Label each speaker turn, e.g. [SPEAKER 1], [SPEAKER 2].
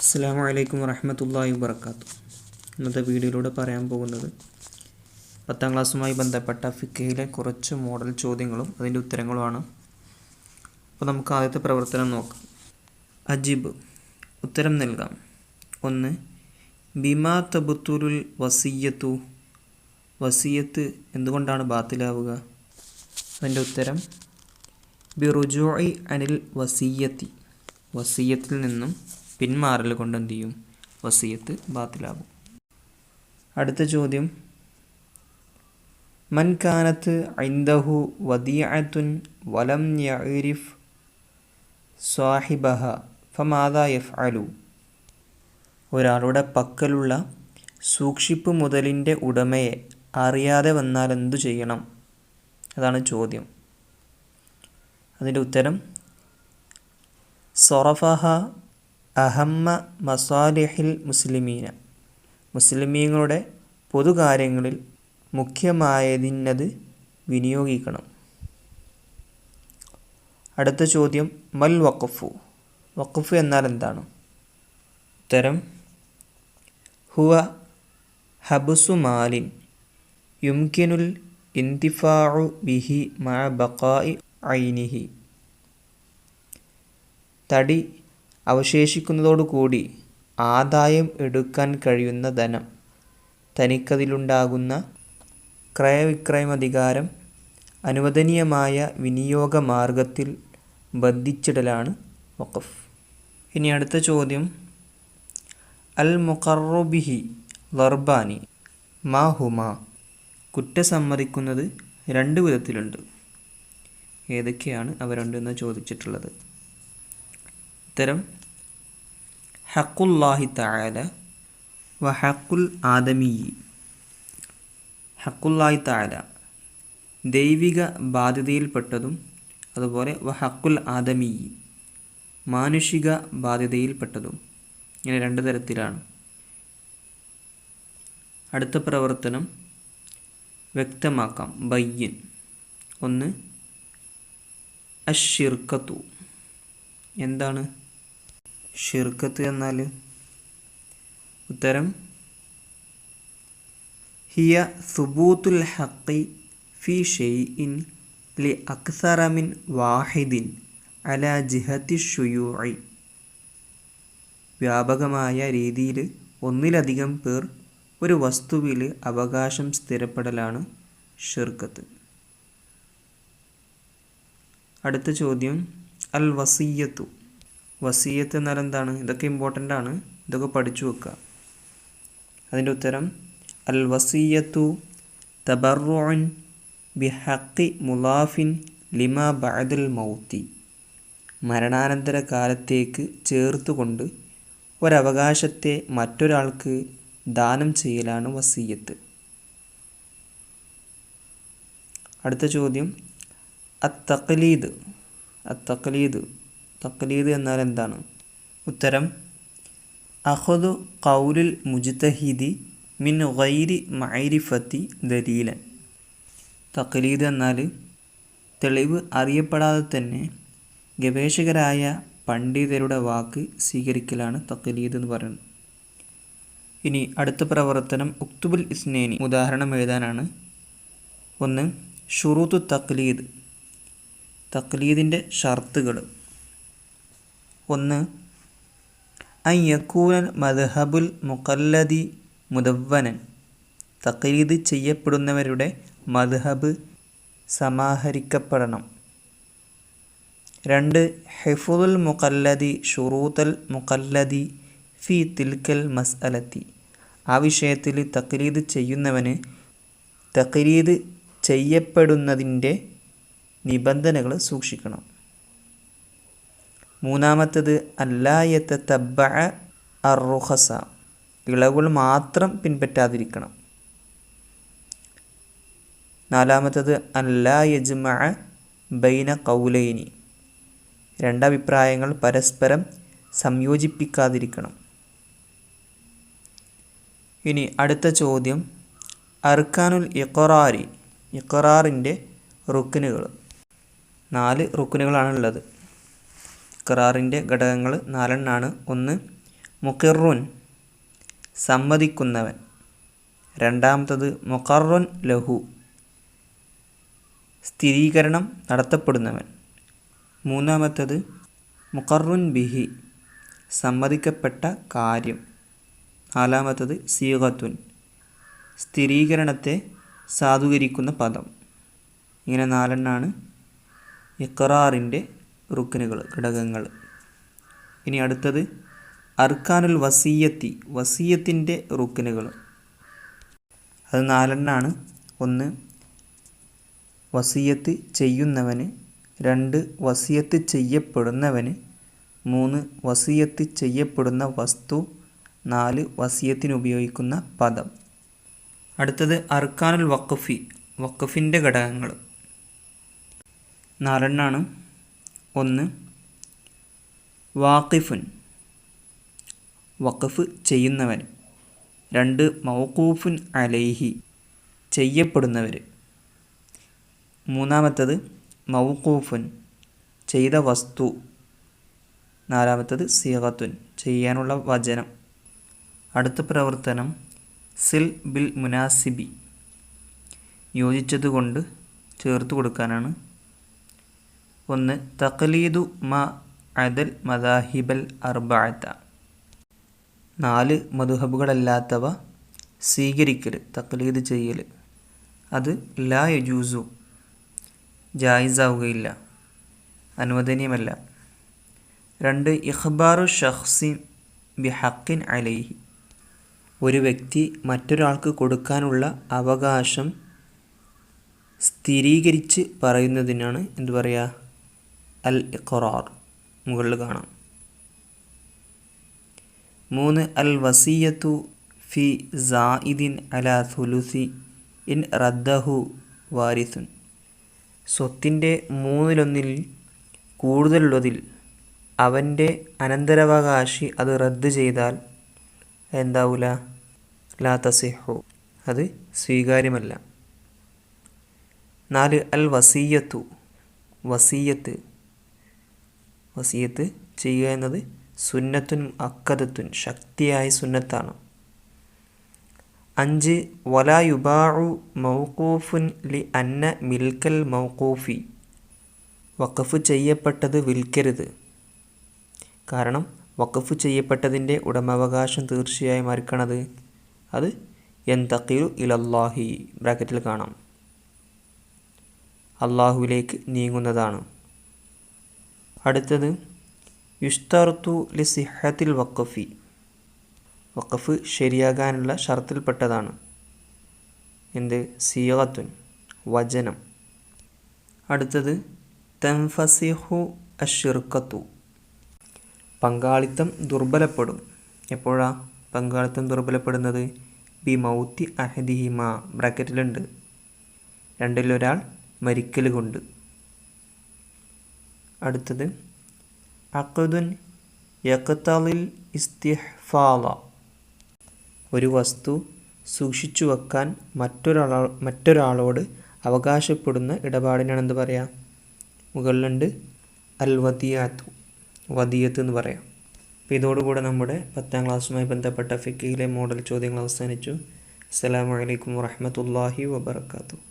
[SPEAKER 1] അസ്സാം വലൈക്കും വറഹമത്തല്ലാഹി വർക്കാത്തു ഇന്നത്തെ വീഡിയോയിലൂടെ പറയാൻ പോകുന്നത് പത്താം ക്ലാസ്സുമായി ബന്ധപ്പെട്ട ഫിക്കയിലെ കുറച്ച് മോഡൽ ചോദ്യങ്ങളും അതിന്റെ ഉത്തരങ്ങളുമാണ്. അപ്പോൾ നമുക്ക് ആദ്യത്തെ പ്രവർത്തനം നോക്കാം. അജിബ് ഉത്തരം നൽകാം. ഒന്ന് ബിമാ തബുത്തുരുൽ വസീയത്തു വസീയത്ത് എന്തുകൊണ്ടാണ് ബാത്തിലാവുക? അതിന്റെ ഉത്തരം ബിറുജോയി അനിൽ വസീയത്തി വസീയത്തിൽ നിന്നും പിന്മാറൽ കൊണ്ട് എന്ത് ചെയ്യും? വസീയത്ത് ബാത്തിലാകും. അടുത്ത ചോദ്യം. മൻ കാനത്ത് ഐന്ദഹു വദിയത്തുൻ വലം യറിഫ് സ്വാഹിബഹ ഫമാദാ എഫ് അലു ഒരാളുടെ പക്കലുള്ള സൂക്ഷിപ്പ് മുതലിന്റെ ഉടമയെ അറിയാതെ വന്നാൽ എന്തു ചെയ്യണം? അതാണ് ചോദ്യം. അതിന്റെ ഉത്തരം സൊറഫഹ അഹമ്മ മസാലിഹിൽ മുസ്ലിമീന. മുസ്ലിമീങ്ങളുടെ പൊതുകാര്യങ്ങളിൽ മുഖ്യമായതിനത് വിനിയോഗിക്കണം. അടുത്ത ചോദ്യം മൽ വഖഫു. വഖഫ് എന്നാൽ എന്താണ്? ഉത്തരം ഹുവ ഹബുസു മാലിൻ. യുംകിനുൽ ഇന്തിഫാഉ ബിഹി മഅ ബഖായി ഐനിഹി. തടി അവശേഷിക്കുന്നതോടുകൂടി ആദായം എടുക്കാൻ കഴിയുന്ന ധനം തനിക്കതിലുണ്ടാകുന്ന ക്രയവിക്രയമധികാരം അനുവദനീയമായ വിനിയോഗ മാർഗത്തിൽ ബന്ധിച്ചിടലാണ് വഖഫ്. ഇനി അടുത്ത ചോദ്യം. അൽ മുഖറുബിഹി ലർബാനി മാ ഹുമ കുറ്റസമ്മതിക്കുന്നത് രണ്ട് വിധത്തിലുണ്ട്. ഏതൊക്കെയാണ് അവ രണ്ടെന്ന് ചോദിച്ചിട്ടുള്ളത്? ഉത്തരം ഹക്കുല്ലാഹി തായാല വ ഹക്കുൽ ആദമീ. ഹക്കുല്ലാഹി തായാല ദൈവിക ബാധ്യതയിൽപ്പെട്ടതും അതുപോലെ വ ഹക്കുൽ ആദമീ മാനുഷിക ബാധ്യതയിൽപ്പെട്ടതും ഇങ്ങനെ രണ്ട് തരത്തിലാണ്. അടുത്ത പ്രവർത്തനം വ്യക്തമാക്കാം. ബയ്യൻ. ഒന്ന് അഷിർക്കത്തു എന്താണ്? ഷിർക്കത്ത് എന്നാൽ ഉത്തരം ഹിയ സുബൂത്തുൽ ഹക്കി ഫി ഷെയ്ഇൻ ലി അക്സറമിൻ വാഹിദിൻ അല ജിഹത്തി ഷുയൂഇ. വ്യാപകമായ രീതിയിൽ ഒന്നിലധികം പേർ ഒരു വസ്തുവിൽ അവകാശം സ്ഥിരപ്പെടലാണ് ഷിർക്കത്ത്. അടുത്ത ചോദ്യം അൽ വസീയത്തു. വസീയത്ത് എന്നാൽ എന്താണ് ഇതൊക്കെ ഇമ്പോർട്ടന്റ് ആണ്. ഇതൊക്കെ പഠിച്ചു വെക്കുക. അതിന്റെ ഉത്തരം അൽ വസീയത്തു തബറുൻ ബിഹക്കി മുലാഫിൻ ലിമ ബഅദുൽ മൗത്തി. മരണാനന്തര കാലത്തേക്ക് ചേർത്തുകൊണ്ട് ഒരവകാശത്തെ മറ്റൊരാൾക്ക് ദാനം ചെയ്യലാണ് വസീയത്ത്. അടുത്ത ചോദ്യം അത്തഖലീദ്. അത്തഖലീദ്. തഖലീദ് എന്നാൽ എന്താണ് ഉത്തരം അഹദു കൗലുൽ മുജ്തഹിദി മിൻ ഗൈരി മൈരിഫത്തി ദലീലൻ. തക്ലീദ് എന്നാൽ തെളിവ് അറിയപ്പെടാതെ തന്നെ ഗവേഷകരായ പണ്ഡിതരുടെ വാക്ക് സ്വീകരിക്കലാണ് തക്ലീദ് എന്ന് പറയുന്നത്. ഇനി അടുത്ത പ്രവർത്തനം ഉക്തുബുൽ ഇസ്നേനി. ഉദാഹരണം എഴുതാനാണ്. ഒന്ന് ഷുറൂത്തു തക്ലീദ്. തക്ലീദിന്റെ ഷർത്തുകൾ ഒന്ന്. അൻ യക്കൂനൻ മദ്ഹബുൽ മുഖല്ലദി മുദവ്വനൻ. തഖ്ലീദ് ചെയ്യപ്പെടുന്നവരുടെ മദ്ഹബ് സമാഹരിക്കപ്പെടണം. രണ്ട് ഹെഫുൽ മുഖല്ലദി ഷുറൂത്തൽ മുഖല്ലദി ഫി തിൽക്കൽ മസ്അലത്തി. ആ വിഷയത്തിൽ തക്ലീദ് ചെയ്യുന്നവന് തക്ലീദ് ചെയ്യപ്പെടുന്നതിന്റെ നിബന്ധനകൾ സൂക്ഷിക്കണം. മൂന്നാമത്തത് അല്ലായത്ത തബ്ബ അറുഹസ ഇളവുകൾ മാത്രം പിൻപറ്റാതിരിക്കണം. നാലാമത്തത് അല്ലാ യജ്മ ബൈന കൗലൈനി രണ്ടഭിപ്രായങ്ങൾ പരസ്പരം സംയോജിപ്പിക്കാതിരിക്കണം. ഇനി അടുത്ത ചോദ്യം അർക്കാനുൽ ഇഖറാരി. ഇഖറാറിന്റെ റുക്കിനുകൾ നാല് റുക്കിനുകളാണ് ഇഖറാറിന്റെ ഘടകങ്ങൾ നാലെണ്ണാണ്. ഒന്ന് മുഖിറുൻ സമ്മതിക്കുന്നവൻ. രണ്ടാമത്തത് മുഖറുൻ ലഹു സ്ഥിരീകരണം നടത്തപ്പെടുന്നവൻ. മൂന്നാമത്തത് മുഖറുൻ ബിഹി സമ്മതിക്കപ്പെട്ട കാര്യം. നാലാമത്തത് സീഗത്തുൻ സ്ഥിരീകരണത്തെ സാധൂകരിക്കുന്ന പദം. ഇങ്ങനെ നാലെണ്ണാണ് ഇഖറാറിന്റെ റുക്കനുകൾ ഘടകങ്ങൾ. ഇനി അടുത്തത് അർക്കാനുൽ വസീയത്തി വസീയത്തിന്റെ റുക്കനുകൾ. അത് നാലെണ്ണാണ്. ഒന്ന് വസീയത്ത് ചെയ്യുന്നവന്. രണ്ട് വസീയത്ത് ചെയ്യപ്പെടുന്നവന്. മൂന്ന് വസീയത്ത് ചെയ്യപ്പെടുന്ന വസ്തു. നാല് വസീയത്തിന് ഉപയോഗിക്കുന്ന പദം. അടുത്തത് അർക്കാനുൽ വഖഫി വഖഫിന്റെ ഘടകങ്ങൾ. നാലെണ്ണാണ്. ഒന്ന്. വാക്കിഫുൻ വഖഫ് ചെയ്യുന്നവൻ. രണ്ട് മൗക്കൂഫുൻ അലൈഹി. ചെയ്യപ്പെടുന്നവർ. മൂന്നാമത്തത് മൗക്കൂഫുൻ ചെയ്ത വസ്തു. നാലാമത്തത് സീഹത്തുൻ ചെയ്യാനുള്ള വചനം. അടുത്ത പ്രവർത്തനം സിൽ ബിൽ മുനാസിബി. യോജിച്ചതുകൊണ്ട് ചേർത്ത് കൊടുക്കാനാണ് ഒന്ന് തഖലീദു മ അദൽ മദാഹിബൽ അർബാത്ത നാല് മധുഹബുകളല്ലാത്തവ സ്വീകരിക്കൽ തഖലീദ് ചെയ്യൽ അത് ലാ യജൂസു ജായിസാവുകയില്ല അനുവദനീയമല്ല. രണ്ട് ഇഖ്ബാറു ഷഖ്സി ബിഹക്കിൻ അലൈഹി. ഒരു വ്യക്തി മറ്റൊരാൾക്ക് കൊടുക്കാനുള്ള അവകാശം സ്ഥിരീകരിച്ച് പറയുന്നതിനാണ് എന്തു പറയുക അൽ ഇഖറാർ മുകളിൽ കാണാം. മൂന്ന് അൽ വസീയത്തു ഫി സായിദിൻ അല സുലുസി ഇൻ റദ്ദഹു വാരിസുൻ. സ്വത്തിന്റെ മൂന്നിലൊന്നിൽ കൂടുതലുള്ളതിൽ അവന്റെ അനന്തരാവകാശി അത് റദ്ദ് ചെയ്താൽ എന്താവൂല? ലാ തസിഹു. അത് സ്വീകാര്യമല്ല. നാല് അൽ വസീയത്തു വസീയത്ത് വസീയത്ത് ചെയ്യുക എന്നത് സുന്നത്തുൻ അക്കദത്തുൻ ശക്തിയായ സുന്നത്താണ്. അഞ്ച് വലാ യുബാഉ മൗക്കൂഫുൻ ലി അന്ന മിൽക്കൽ മൗക്കൂഫി വഖഫ് ചെയ്യപ്പെട്ടത് വിൽക്കരുത്. കാരണം വഖഫ് ചെയ്യപ്പെട്ടതിന്റെ ഉടമാവകാശം തീർച്ചയായും അറിക്കണത് അത് എന്തക്കിലു ഇലല്ലാഹി ബ്രാക്കറ്റിൽ കാണാം. അള്ളാഹുവിലേക്ക് നീങ്ങുന്നതാണ്. അടുത്തത് യുഷ്തർത്തു ലി സിഹത്തിൽ വക്കഫി വക്കഫ് ശരിയാകാനുള്ള ഷർത്തിൽപ്പെട്ടതാണ്. എന്ത്? സീറത്തുൻ വചനം. അടുത്തത് തൻഫസിഹു അഷിർക്കത്തു പങ്കാളിത്തം ദുർബലപ്പെടും. എപ്പോഴാ പങ്കാളിത്തം ദുർബലപ്പെടുന്നത്? ബി മൗത്തി അഹദിഹിമ ബ്രാക്കറ്റിലുണ്ട്. രണ്ടിലൊരാൾ മരിക്കൽ കൊണ്ട് അടുത്തത്. അഖദുൻ യഖ്തലിൽ ഇസ്തിഹ്ഫാല ഒരു വസ്തു സൂക്ഷിച്ചു വെക്കാൻ മറ്റൊരാളോ മറ്റൊരാളോട് അവകാശപ്പെടുന്ന ഇടപാടിനാണ് എന്ത് പറയുക മുകളിലുണ്ട് അൽ വദിയാത്തു വദിയത്ത് എന്ന് പറയാം. അപ്പോൾ ഇതോടുകൂടെ നമ്മുടെ പത്താം ക്ലാസ്സുമായി ബന്ധപ്പെട്ട ഫിക്കിയിലെ മോഡൽ ചോദ്യങ്ങൾ അവസാനിച്ചു. അസ്സാം അലൈക്കും വാഹമത്തല്ലാഹി വബർക്കാത്തു